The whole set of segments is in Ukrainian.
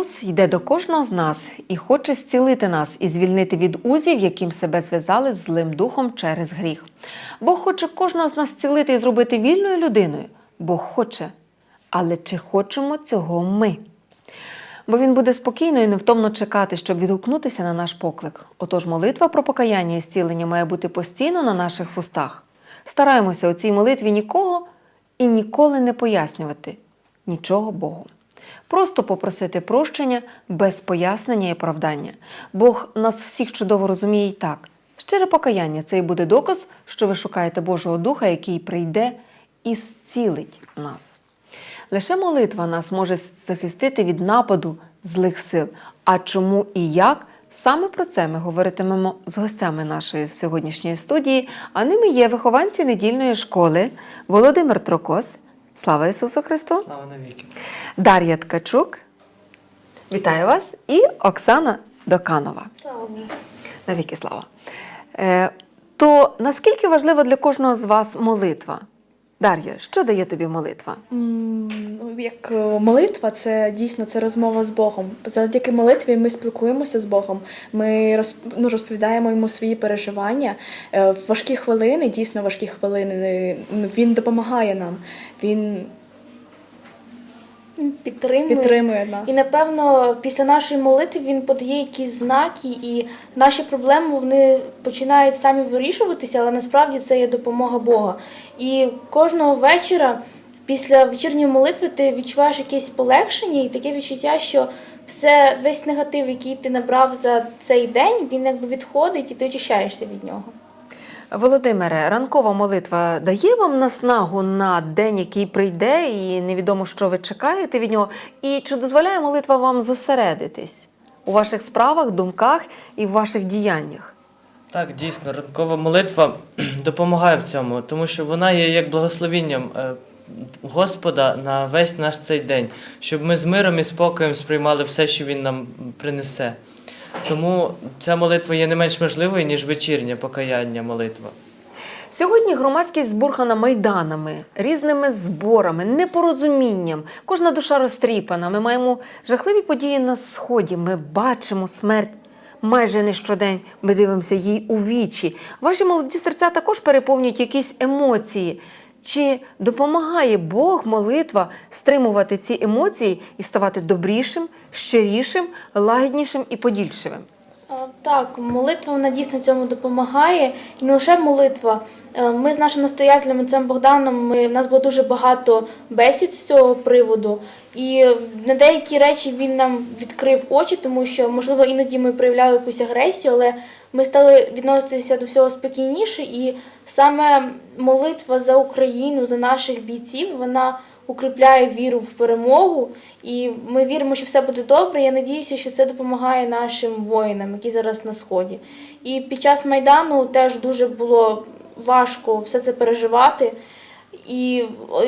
Ісус йде до кожного з нас і хоче зцілити нас і звільнити від узів, яким себе зв'язали з злим духом через гріх. Бог хоче кожного з нас зцілити і зробити вільною людиною. Бог хоче. Але чи хочемо цього ми? Бо він буде спокійно і невтомно чекати, щоб відгукнутися на наш поклик. Отож, молитва про покаяння і зцілення має бути постійно на наших вустах. Стараємося у цій молитві нікого і ніколи не пояснювати нічого Богу. Просто попросити прощення без пояснення і оправдання. Бог нас всіх чудово розуміє і так. Щире покаяння це і буде доказ, що ви шукаєте Божого Духа, який прийде і зцілить нас. Лише молитва нас може захистити від нападу злих сил. А чому і як? Саме про це ми говоритимемо з гостями нашої сьогоднішньої студії, а ними є вихованці недільної школи Володимир Трокос. Слава Ісусу Христу! Слава навіки. Дар'я Ткачук. Вітаю вас! І Оксана Доканова. Слава Навіки слава. Е, то наскільки важлива для кожного з вас молитва? Дар'я, що дає тобі молитва? Ну, Як е, молитва, це дійсно це розмова з Богом. Завдяки молитві ми спілкуємося з Богом. Ми роз- ну, розповідаємо йому свої переживання. Е, В важкі хвилини, дійсно важкі хвилини, е, він допомагає нам. Він підтримує. підтримує нас. І напевно після нашої молитви він подає якісь знаки, і наші проблеми вони починають самі вирішуватися, але насправді це є допомога Бога. І кожного вечора, після вечірньої молитви, ти відчуваєш якесь полегшення і таке відчуття, що все, весь негатив, який ти набрав за цей день, він якби відходить і ти очищаєшся від нього. Володимире, ранкова молитва дає вам наснагу на день, який прийде, і невідомо, що ви чекаєте від нього. І чи дозволяє молитва вам зосередитись у ваших справах, думках і в ваших діяннях? Так, дійсно, ранкова молитва допомагає в цьому, тому що вона є як благословінням е, Господа на весь наш цей день, щоб ми з миром і спокоєм сприймали все, що Він нам принесе. Тому ця молитва є не менш важливою, ніж вечірня покаяння молитва. Сьогодні громадськість збурхана майданами, різними зборами, непорозумінням. Кожна душа розтріпана. Ми маємо жахливі події на сході. Ми бачимо смерть. Майже не щодень ми дивимося їй у вічі. Ваші молоді серця також переповнюють якісь емоції. Чи допомагає Бог, молитва стримувати ці емоції і ставати добрішим, щирішим, лагіднішим і подільшивим? А, Так, молитва вона дійсно цьому допомагає. І не лише молитва. Е, Ми з нашим настоятелем отцем Богданом, ми, в нас було дуже багато бесід з цього приводу. І на деякі речі він нам відкрив очі, тому що, можливо, іноді ми проявляли якусь агресію, але ми стали відноситися до всього спокійніше. І саме молитва за Україну, за наших бійців, вона укріпляє віру в перемогу, і ми віримо, що все буде добре. Я надіюся, що це допомагає нашим воїнам, які зараз на сході. І під час майдану теж дуже було важко все це переживати. І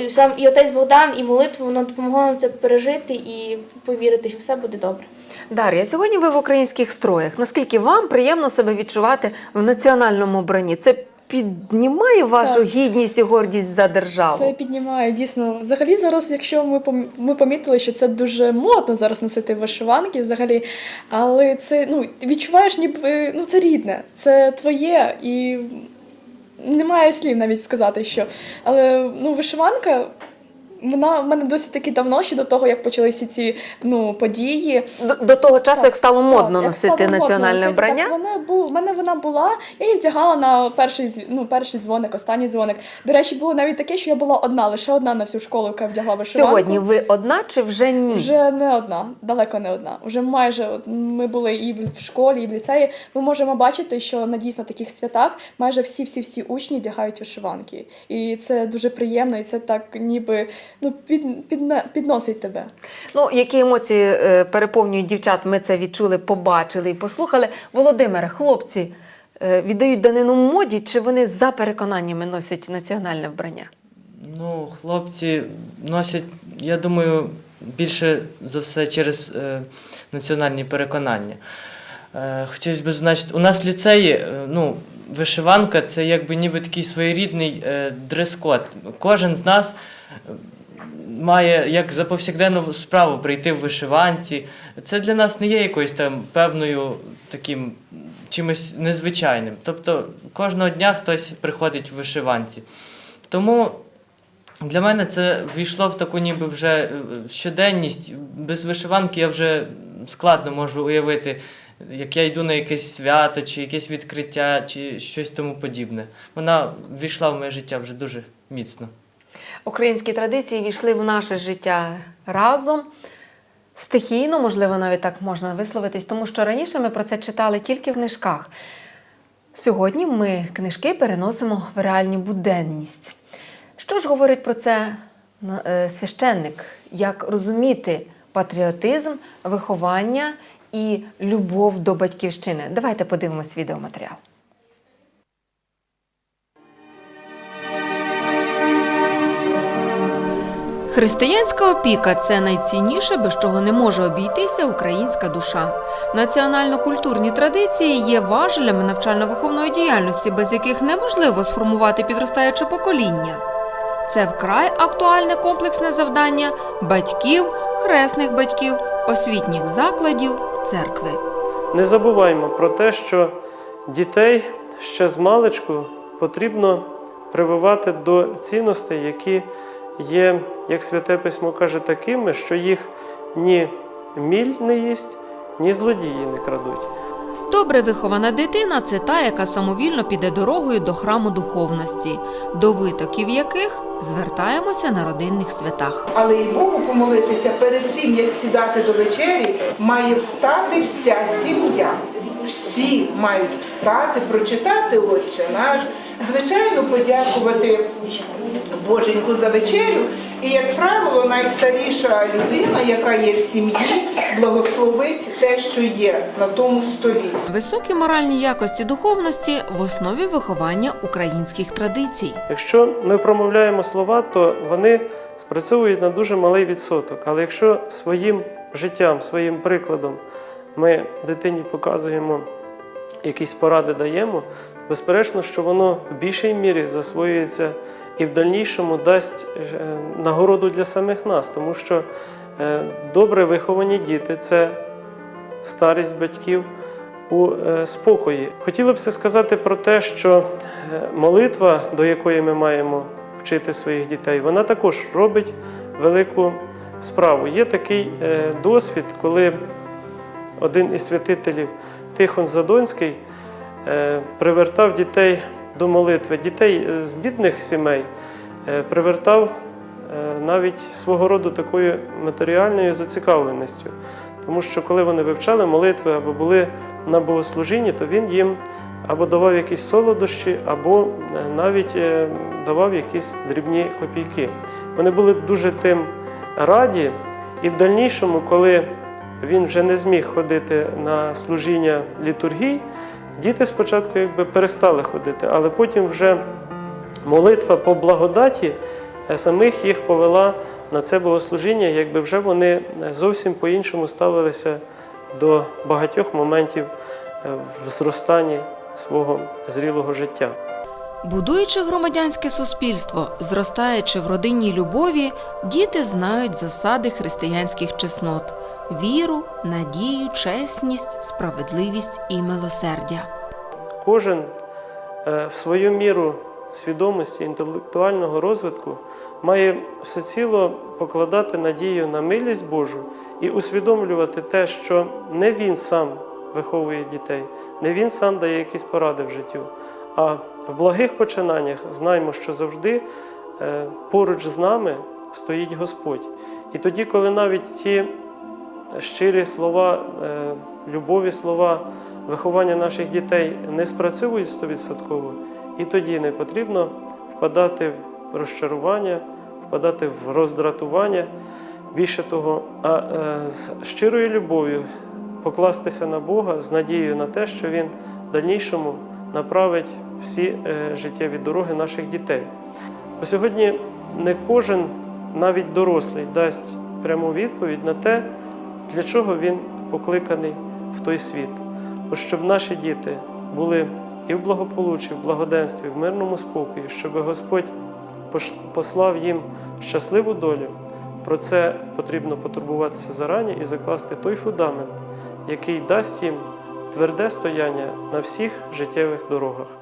сам і отець Богдан, і молитва воно допомогло нам це пережити і повірити, що все буде добре. Дар'я, сьогодні ви в українських строях. Наскільки вам приємно себе відчувати в національному бранні? Це піднімає вашу Так. гідність і гордість за державу? Це піднімає дійсно. Взагалі, зараз, якщо ми ми помітили, що це дуже модно зараз носити вишиванки, взагалі, але це ну відчуваєш, ніби ну це рідне, це твоє і немає слів навіть сказати, що. Але ну, вишиванка. Вона в мене досить таки давно, ще до того, як почалися ці ну, події. До, до того часу, Так, як стало модно Так, носити стало модно національне носити, вбрання. Так, вона бу, в мене вона була, я її вдягала на перший, ну, перший дзвоник, останній дзвоник. До речі, було навіть таке, що я була одна, лише одна на всю школу, яка вдягла вишиванку. Сьогодні ви одна чи вже ні? Вже не одна, далеко не одна. Вже майже от ми були і в школі, і в ліцеї. Ми можемо бачити, що на дійсно таких святах майже всі-всі-всі учні вдягають вишиванки. І це дуже приємно, і це так ніби ну, під, підне- підносить тебе. Ну, які емоції е, переповнюють дівчат, ми це відчули, побачили і послухали. Володимире, хлопці е, віддають данину моді, чи вони за переконаннями носять національне вбрання? Ну, хлопці носять, я думаю, більше за все через е, національні переконання. Е, хотілося б значити, у нас в ліцеї е, ну, вишиванка це якби ніби такий своєрідний е, дрес-код. Кожен з нас. Має як за повсякденну справу прийти в вишиванці. Це для нас не є якоюсь там певною таким чимось незвичайним. Тобто кожного дня хтось приходить в вишиванці. Тому для мене це ввійшло в таку ніби вже е, щоденність. Без вишиванки я вже складно можу уявити, як я йду на якесь свято, чи якесь відкриття, чи щось тому подібне. Вона ввійшла в моє життя вже дуже міцно. Українські традиції війшли в наше життя разом. Стихійно, можливо, навіть так можна висловитись, тому що раніше ми про це читали тільки в книжках. Сьогодні ми книжки переносимо в реальну буденність. Що ж говорить про це е, священник? Як розуміти патріотизм, виховання і любов до батьківщини? Давайте подивимось відеоматеріал. Християнська опіка це найцінніше, без чого не може обійтися українська душа. Національно-культурні традиції є важелями навчально-виховної діяльності, без яких неможливо сформувати підростаюче покоління. Це вкрай актуальне комплексне завдання батьків, хресних батьків, освітніх закладів, церкви. Не забуваймо про те, що дітей ще з маличку потрібно прививати до цінностей, які є, як Святе Письмо каже, такими, що їх ні міль не їсть, ні злодії не крадуть. Добре вихована дитина це та, яка самовільно піде дорогою до храму духовності, до витоків яких звертаємося на родинних святах. Але і Богу помолитися перед тим, як сідати до вечері, має встати вся сім'я. Всі мають встати, прочитати Отче наш, звичайно, подякувати Боженьку за вечерю. І, як правило, найстаріша людина, яка є в сім'ї, благословить те, що є на тому столі. Високі моральні якості духовності в основі виховання українських традицій. Якщо ми промовляємо слова, то вони спрацьовують на дуже малий відсоток. Але якщо своїм життям, своїм прикладом ми дитині показуємо якісь поради даємо, безперечно, що воно в більшій мірі засвоюється і в дальнішому дасть е, нагороду для самих нас, тому що е, добре виховані діти це старість батьків у е, спокої. Хотілося б сказати про те, що молитва, до якої ми маємо вчити своїх дітей, вона також робить велику справу. Є такий досвід, коли один із святителів Тихон Задонський привертав дітей до молитви, дітей е, з бідних сімей е, привертав е, навіть свого роду такою матеріальною зацікавленістю. Тому що коли вони вивчали молитви або були на богослужінні, то він їм або давав якісь солодощі, або е, навіть е, давав якісь дрібні копійки. Вони були дуже тим раді, і в дальнішому, коли він вже не зміг ходити на служіння літургій, діти спочатку якби перестали ходити, але потім вже молитва по благодаті е, самих їх повела на це богослужіння, якби вже вони е, зовсім по-іншому ставилися до багатьох моментів е, в зростанні свого зрілого життя. Будуючи громадянське суспільство, зростаючи в родинній любові, діти знають засади християнських чеснот віру, надію, чесність, справедливість і милосердя. Кожен е, в свою міру свідомості інтелектуального розвитку має всеціло покладати надію на милість Божу і усвідомлювати те, що не він сам виховує дітей, не він сам дає якісь поради в життю. А в благих починаннях знаємо, що завжди е, поруч з нами стоїть Господь. І тоді, коли навіть ті щирі слова, е, любові слова виховання наших дітей не спрацьовують стовідсотково, і тоді не потрібно впадати в розчарування, впадати в роздратування. Більше того, а е, з щирою любов'ю покластися на Бога з надією на те, що Він в дальнішому направить всі е, життєві дороги наших дітей. Бо сьогодні не кожен, навіть дорослий, дасть пряму відповідь на те, для чого він покликаний в той світ. Ось щоб наші діти були і в благополуччі, в благоденстві, в мирному спокої, щоб Господь послав їм щасливу долю, про це потрібно потурбуватися зарані і закласти той фундамент, який дасть їм тверде стояння на всіх життєвих дорогах.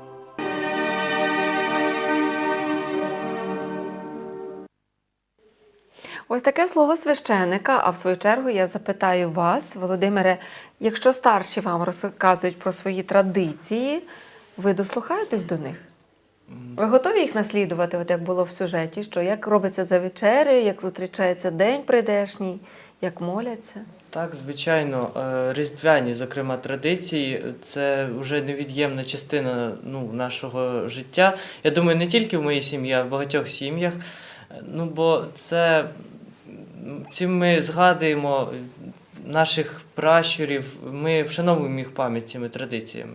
Ось таке слово священика. А в свою чергу я запитаю вас, Володимире, якщо старші вам розказують про свої традиції, ви дослухаєтесь до них? Ви готові їх наслідувати, от як було в сюжеті, що як робиться за вечерею, як зустрічається день прийдешній, як моляться? Так, звичайно, е, різдвяні, зокрема, традиції, це вже невід'ємна частина ну, нашого життя. Я думаю, не тільки в моїй сім'ї, а в багатьох сім'ях. Е, Ну, бо це цим ми згадуємо наших пращурів, ми вшановуємо їх пам'ять цими традиціями.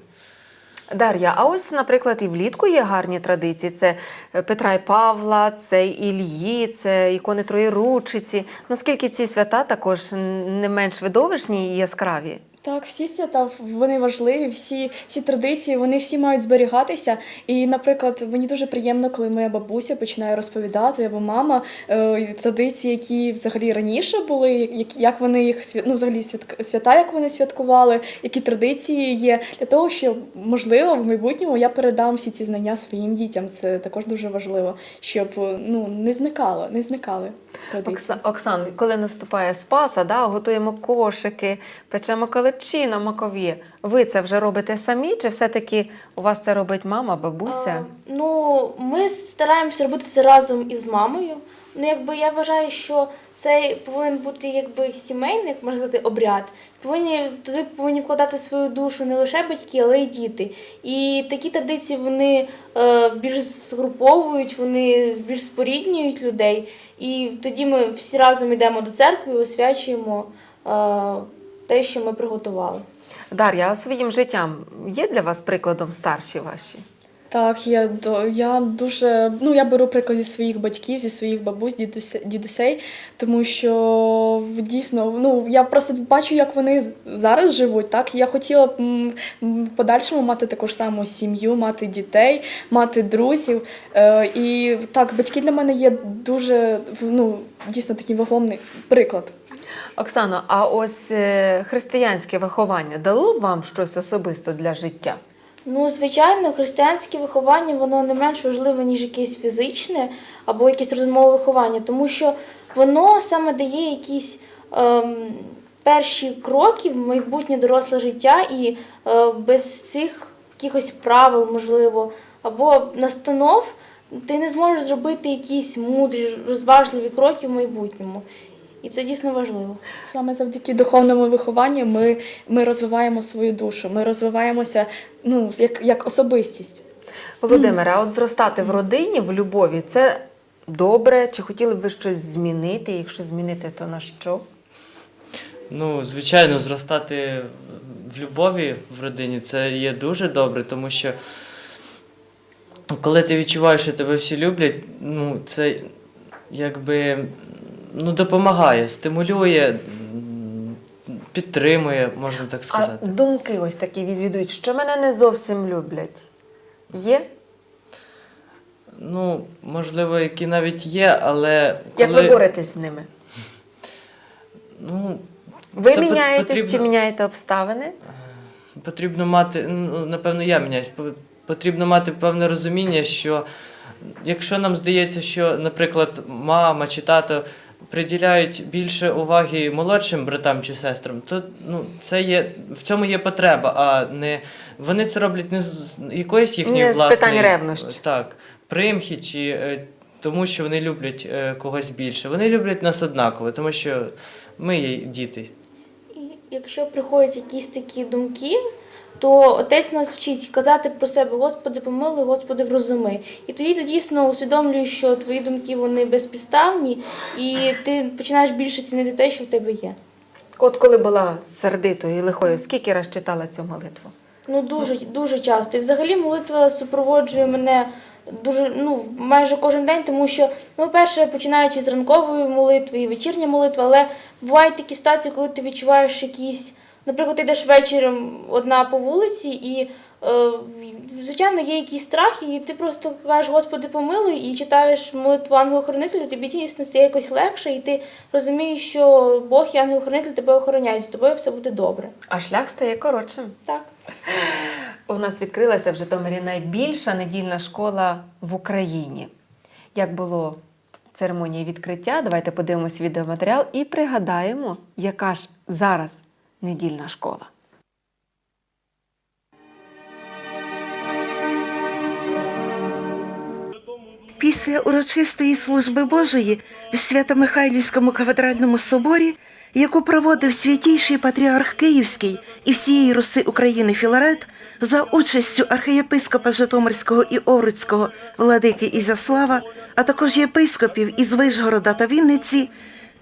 Дар'я, а ось, наприклад, і влітку є гарні традиції. Це е, Петра і Павла, це Ільї, це ікони Троєручиці. Наскільки ці свята також не менш видовищні і яскраві? Так, всі свята вони важливі, всі, всі традиції, вони всі мають зберігатися. І, наприклад, мені дуже приємно, коли моя бабуся починає розповідати або мама е, традиції, які взагалі раніше були, як, як вони їх ну, взагалі свята, як вони святкували, які традиції є, для того, щоб можливо в майбутньому я передам всі ці знання своїм дітям. Це також дуже важливо, щоб ну не зникало, не зникали. Окса- Оксан, коли наступає Спаса, да, готуємо кошики, печемо калачі на макові. Ви це вже робите самі, чи все-таки у вас це робить мама, бабуся? А, ну, ми стараємося робити це разом із мамою. Ну, якби я вважаю, що це повинен бути якби сімейний, можна сказати, обряд. Повинні туди повинні вкладати свою душу не лише батьки, але й діти. І такі традиції вони е, більш згруповують, вони більш споріднюють людей. І тоді ми всі разом йдемо до церкви і освячуємо е, те, що ми приготували. Дар'я, а своїм життям є для вас прикладом старші ваші? Так, я я дуже ну я беру приклад зі своїх батьків, зі своїх бабусь, дідусе, дідусей, тому що дійсно ну я просто бачу, як вони зараз живуть. Так я хотіла б в подальшому мати таку ж саму сім'ю, мати дітей, мати друзів. Е, і так, батьки для мене є дуже ну дійсно такий вагомий приклад. Оксано, а ось е, християнське виховання дало б вам щось особисто для життя? Ну, звичайно, християнське виховання воно не менш важливе, ніж якесь фізичне або якесь розумове виховання, тому що воно саме дає якісь ем, перші кроки в майбутнє доросле життя, і е, без цих якихось правил, можливо, або настанов ти не зможеш зробити якісь мудрі, розважливі кроки в майбутньому. І це дійсно важливо. Саме завдяки духовному вихованню ми, ми розвиваємо свою душу, ми розвиваємося ну як, як особистість. Володимире, а от зростати в родині, в любові це добре? Чи хотіли б ви щось змінити? Якщо змінити, то на що? Ну, звичайно, зростати в любові в родині це є дуже добре, тому що коли ти відчуваєш, що тебе всі люблять, ну, це якби ну, допомагає, стимулює, підтримує, можна так А сказати. думки ось такі відвідують, що мене не зовсім люблять. Є? Ну, можливо, які навіть є, але Як коли, ви боретесь з ними? ну, Ви Це міняєтесь потрібно- чи міняєте обставини? Потрібно мати, ну, напевно, я міняюсь. Потрібно мати певне розуміння, що якщо нам здається, що, наприклад, мама чи тато приділяють більше уваги молодшим братам чи сестрам, то ну, це є, в цьому є потреба, а не вони це роблять не з якоїсь їхньої Не з власної питань ревнощі. Так, примхи чи е, тому, що вони люблять е, когось більше. Вони люблять нас однаково, тому що ми є діти. І якщо приходять якісь такі думки, то отець нас вчить казати про себе Господи, помилуй, Господи, врозуми. І тоді ти дійсно усвідомлюєш, що твої думки вони безпідставні, і ти починаєш більше цінити те, що в тебе є. От коли була сердитою і лихою, скільки раз читала цю молитву? Ну дуже дуже часто. І взагалі молитва супроводжує мене дуже ну майже кожен день, тому що ну, перше, починаючи з ранкової молитви і вечірня молитва, але бувають такі ситуації, коли ти відчуваєш якісь, наприклад, ти йдеш вечором одна по вулиці, і е, звичайно. є якийсь страх, і ти просто кажеш, Господи, помилуй, і читаєш молитву ангела-охоронителя, тобі дійсно стає якось легше, і ти розумієш, що Бог і ангел-охоронитель тебе охороняють, з тобою все буде добре. А шлях стає коротшим. Так. У нас відкрилася в Житомирі найбільша недільна школа в Україні. Як було церемонія відкриття, давайте подивимось відеоматеріал і пригадаємо, яка ж зараз недільна школа. Після урочистої служби Божої в Свято-Михайлівському кафедральному соборі, яку проводив святійший патріарх Київський і всієї Руси України Філарет за участю архієпископа Житомирського і Овруцького владики Ізяслава, а також єпископів із Вишгорода та Вінниці,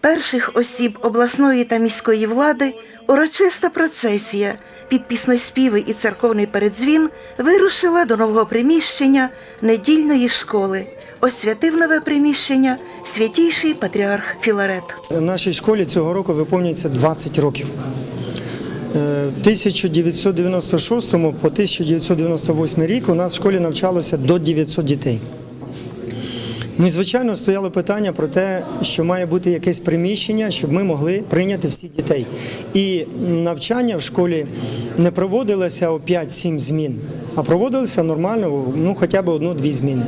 перших осіб обласної та міської влади, урочиста процесія під пісноспіви і церковний передзвін вирушила до нового приміщення недільної школи. Освятив нове приміщення святійший патріарх Філарет. Нашій школі цього року виповнюється 20 років. Е, 1996 по 1998 рік у нас в школі навчалося до 900 дітей. Ну і звичайно стояло питання про те, що має бути якесь приміщення, щоб ми могли прийняти всіх дітей. І навчання в школі не проводилося о 5-7 змін, а проводилося нормально, ну хоча б одну-дві зміни.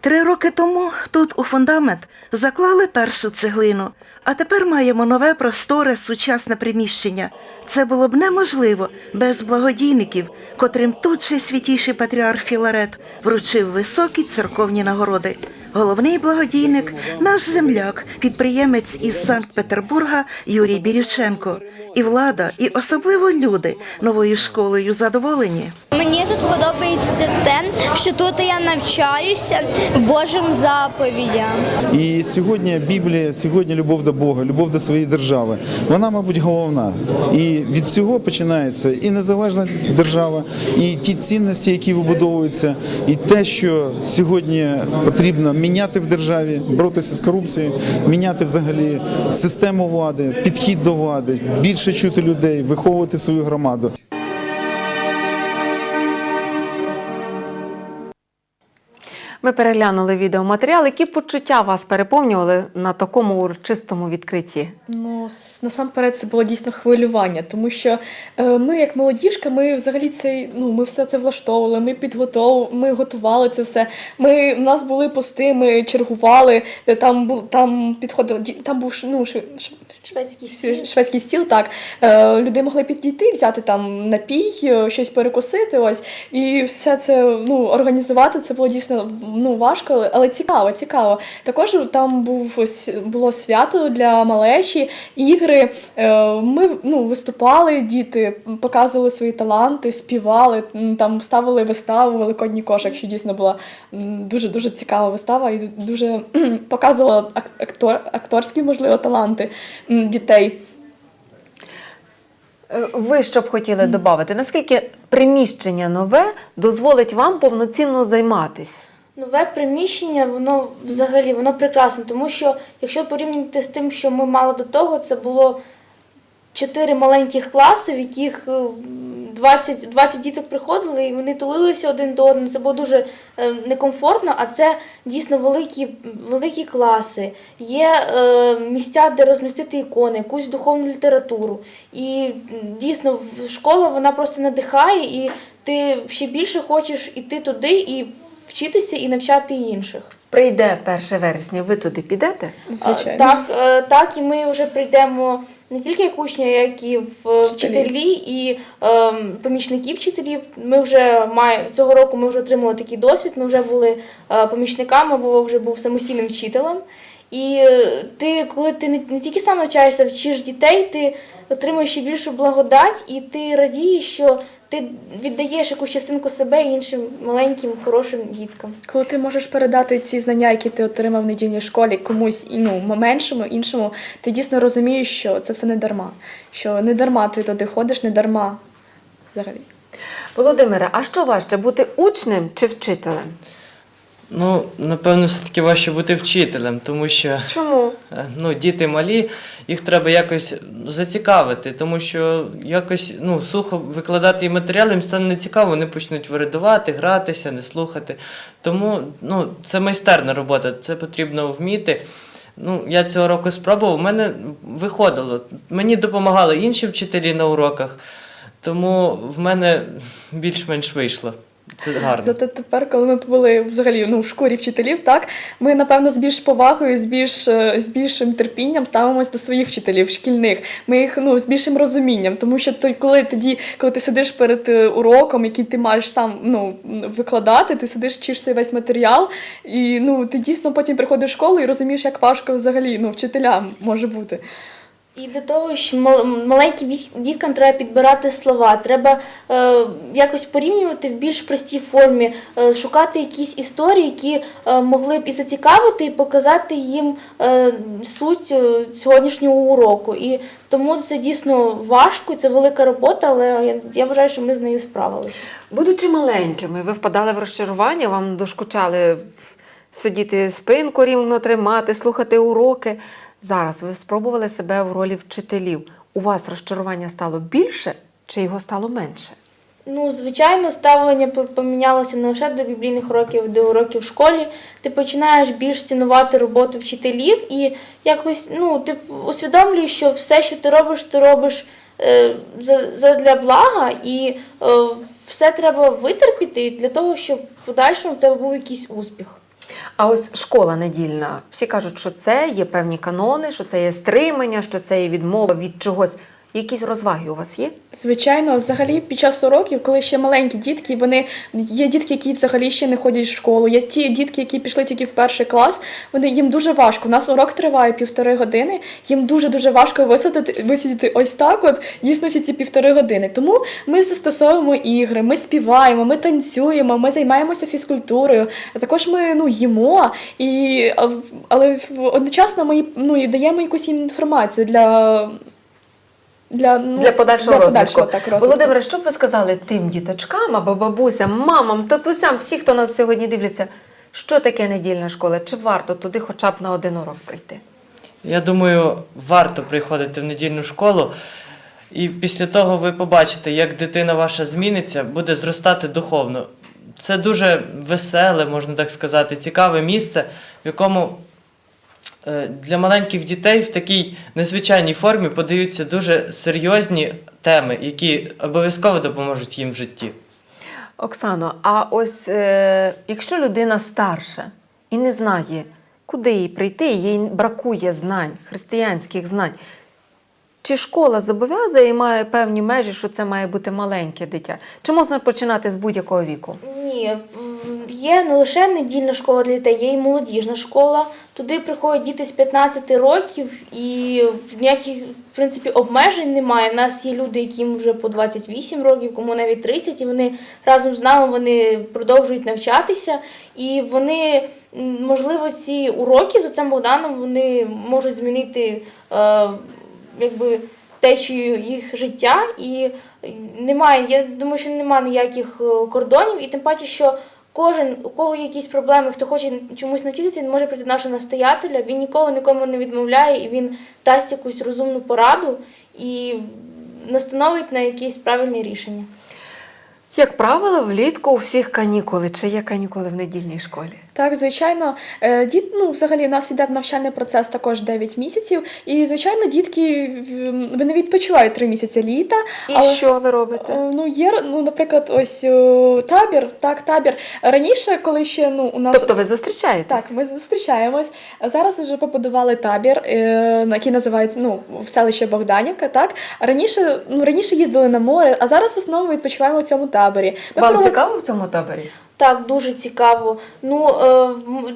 Три роки тому тут у фундамент заклали першу цеглину, а тепер маємо нове просторе сучасне приміщення. Це було б неможливо без благодійників, котрим тут ще святійший патріарх Філарет вручив високі церковні нагороди. Головний благодійник наш земляк, підприємець із Санкт-Петербурга Юрій Бірюченко. І влада, і особливо люди новою школою задоволені. Мені тут подобається те, що тут я навчаюся Божим заповідям. І сьогодні Біблія, сьогодні любов до Бога, любов до своєї держави. Вона, мабуть, головна. І від цього починається і незалежна держава, і ті цінності, які вибудовуються, і те, що сьогодні потрібно міняти в державі, боротися з корупцією, міняти взагалі систему влади, підхід до влади, більше чути людей, виховувати свою громаду. Ми переглянули відеоматеріал. Які почуття вас переповнювали на такому урочистому відкритті? Ну, насамперед, це було дійсно хвилювання, тому що е, ми, як молодіжка, ми взагалі цей, ну, ми все це влаштовували, ми підготовували, ми готували це все. Ми, у нас були пости, ми чергували, е, там, був, там підходили, ді- там був ну, Шведський стіл. шведський стіл, так. Е, люди могли підійти, взяти там напій, е, щось перекусити. Ось. І все це ну, організувати це було дійсно ну, важко, але- цікаво, цікаво. Також там був було свято для малечі, ігри. Е, ми ну, виступали, діти показували свої таланти, співали, там ставили виставу Великодній кошик, що дійсно була дуже дуже цікава вистава і дуже показувала ак- актор, акторські, можливо, таланти дітей. Е, Ви що б хотіли додати? Наскільки приміщення нове дозволить вам повноцінно займатись? Нове приміщення, воно взагалі воно прекрасне, тому що якщо порівняти з тим, що ми мали до того, це було чотири маленьких класи, в яких е, 20, 20 діток приходили, і вони тулилися один до одного. Це було дуже е, некомфортно, а це дійсно великі, великі класи. Є е, місця, де розмістити ікони, якусь духовну літературу. І дійсно в- школа вона просто надихає, і ти ще більше хочеш іти туди і вчитися і навчати інших. Прийде 1 вересня, ви туди підете? Звичайно. А, Так, е, так, і ми вже прийдемо не тільки як учні, як і в вчителі і е, помічники вчителів. Ми вже маємо цього року. Ми вже отримали такий досвід. Ми вже були е, помічниками, або вже був самостійним вчителем. І е, ти, коли ти не, не тільки сам навчаєшся, вчиш дітей, ти отримуєш ще більшу благодать, і ти радієш, що ти віддаєш якусь частинку себе іншим маленьким, хорошим діткам. Коли ти можеш передати ці знання, які ти отримав в недільній школі, комусь ну, меншому, іншому, ти дійсно розумієш, що це все не дарма. Що не дарма ти туди ходиш, не дарма взагалі. Володимире, а що важче бути учнем чи вчителем? Ну, напевно, все-таки важче бути вчителем, тому що Чому? Е, ну, діти малі, їх треба якось зацікавити, тому що якось ну, сухо викладати їм матеріали, їм стане нецікаво, вони почнуть виридувати, гратися, не слухати. Тому ну, це майстерна робота, це потрібно вміти. Ну, я цього року спробував, в мене виходило. Мені допомагали інші вчителі на уроках, тому в мене більш-менш вийшло. Це гарно. Зате тепер, коли ми були взагалі ну, в шкурі вчителів, так ми напевно з більш повагою, з більш е, з більшим терпінням ставимось до своїх вчителів шкільних. Ми їх ну з більшим розумінням, тому що той, коли тоді, коли ти сидиш перед е, уроком, який ти маєш сам ну викладати, ти сидиш, вчиш цей весь матеріал, і ну ти дійсно потім приходиш в школу і розумієш, як важко взагалі ну вчителям може бути. І до того ж, мал- маленьким діткам треба підбирати слова, треба е, якось порівнювати в більш простій формі, е, шукати якісь історії, які е, могли б і зацікавити, і показати їм е, суть е, сьогоднішнього уроку. І тому це дійсно важко, це велика робота, але я, я вважаю, що ми з нею справилися. Будучи маленькими, ви впадали в розчарування, вам дошкучали сидіти спинку рівно тримати, слухати уроки. Зараз ви спробували себе в ролі вчителів. У вас розчарування стало більше чи його стало менше? Ну, звичайно, ставлення помінялося не лише до біблійних уроків, до уроків в школі. Ти починаєш більш цінувати роботу вчителів і якось ну, ти усвідомлюєш, що все, що ти робиш, ти робиш е, задля блага, і е, все треба витерпіти для того, щоб в подальшому в тебе був якийсь успіх. А ось школа недільна. Всі кажуть, що це є певні канони, що це є стримання, що це є відмова від чогось. Якісь розваги у вас є? Звичайно, взагалі під час уроків, коли ще маленькі дітки, вони є дітки, які взагалі ще не ходять в школу. Є ті дітки, які пішли тільки в перший клас. Вони їм дуже важко. У нас урок триває півтори години. Їм дуже дуже важко висадити висидіти ось так. От дійсно всі ці півтори години. Тому ми застосовуємо ігри, ми співаємо, ми танцюємо, ми займаємося фізкультурою. А також ми ну їмо і але одночасно ми ну і даємо якусь інформацію для. Для, ну, Для подальшого для розвитку. подальшого, так, розвитку. Володимире, що б ви сказали тим діточкам або бабусям, мамам, татусям, всі, хто нас сьогодні дивляться, що таке недільна школа? Чи варто туди хоча б на один урок прийти? Я думаю, варто приходити в недільну школу. І після того ви побачите, як дитина ваша зміниться, буде зростати духовно. Це дуже веселе, можна так сказати, цікаве місце, в якому для маленьких дітей в такій незвичайній формі подаються дуже серйозні теми, які обов'язково допоможуть їм в житті. Оксано, а ось е, якщо людина старша і не знає, куди їй прийти, їй бракує знань, християнських знань. Чи школа зобов'язує і має певні межі, що це має бути маленьке дитя? Чи можна починати з будь-якого віку? Ні, є не лише недільна школа для дітей, є і молодіжна школа. Туди приходять діти з 15 років, і ніяких в принципі обмежень немає. У нас є люди, яким вже по 28 років, кому навіть 30, і вони разом з нами вони продовжують навчатися. І вони, можливо, ці уроки з отцем Богданом вони можуть змінити. Е, якби течію їх життя, і немає, я думаю, що немає ніяких е, кордонів, і тим паче, що кожен, у кого якісь проблеми, хто хоче чомусь навчитися, він може прийти до нашого настоятеля, він ніколи нікому не відмовляє, і він дасть якусь розумну пораду і настановить на якісь правильні рішення. Як правило, влітку у всіх канікули. Чи є канікули в недільній школі? Так, звичайно, Е, діт, ну, взагалі, у нас іде навчальний процес також 9 місяців, і звичайно, дітки в- вони відпочивають 3 місяці літа. І але- що ви робите? Е, Ну, є, ну, наприклад, ось табір, так, табір. Раніше, коли ще ну, у нас Тобто ви зустрічаєтесь? так, ми зустрічаємось. Зараз вже побудували табір, е, який називається ну, в селище Богданівка. Так раніше, ну раніше їздили на море, а зараз в основному відпочиваємо в цьому таборі. Ми Вам провод- цікаво в цьому таборі? Так, дуже цікаво. Ну, е,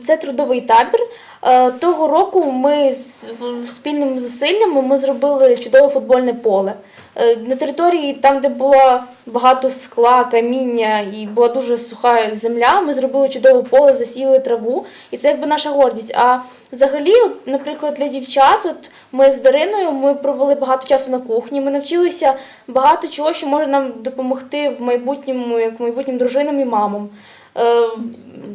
це трудовий табір. Е, Того року ми з спільними зусиллями ми зробили чудове футбольне поле. Е, На території, там, де було багато скла, каміння і була дуже суха земля, ми зробили чудове поле, засіяли траву, і це якби наша гордість. А взагалі, от, наприклад, для дівчат, от ми з Дариною ми провели багато часу на кухні. Ми навчилися багато чого, що може нам допомогти в майбутньому, як майбутнім дружинам і мамам. Е,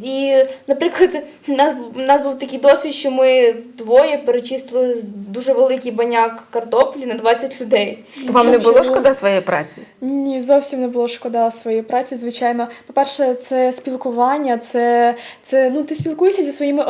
І, наприклад, у нас, у нас був такий досвід, що ми двоє перечистили дуже великий баняк картоплі на 20 людей. Вам не було шкода своєї праці? Ні, зовсім не було шкода своєї праці. Звичайно, по-перше, це спілкування, це, це ну ти спілкуєшся зі своїми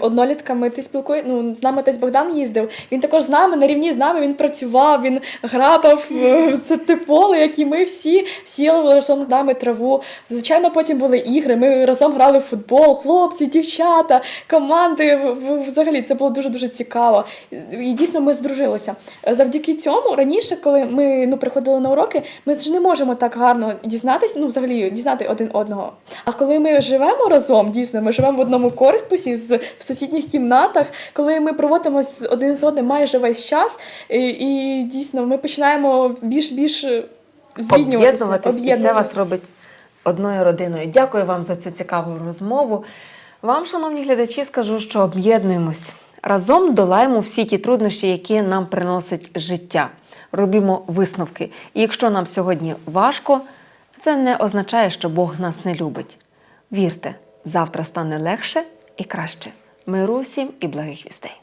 однолітками. Ти спілкує, ну з нами отець Богдан їздив. Він також з нами на рівні з нами. Він працював, він грабав е, це те поле, як і ми всі сіли разом з нами траву. Звичайно, потім були ігри. Ми разом грали в футбол, хлопці, дівчата, команди. Взагалі це було дуже дуже цікаво. І дійсно ми здружилися. Завдяки цьому раніше, коли ми ну приходили на уроки, ми ж не можемо так гарно дізнатися, ну взагалі дізнати один одного. А коли ми живемо разом, дійсно, ми живемо в одному корпусі з в сусідніх кімнатах, коли ми проводимо один з одним майже весь час, і, і дійсно ми починаємо більш більш зріднюватися, Об'єднуватись, і це вас робить одною родиною. Дякую вам за цю цікаву розмову. Вам, шановні глядачі, скажу, що об'єднуємось. Разом долаємо всі ті труднощі, які нам приносить життя. Робімо висновки. І якщо нам сьогодні важко, це не означає, що Бог нас не любить. Вірте, завтра стане легше і краще. Миру всім і благих вістей.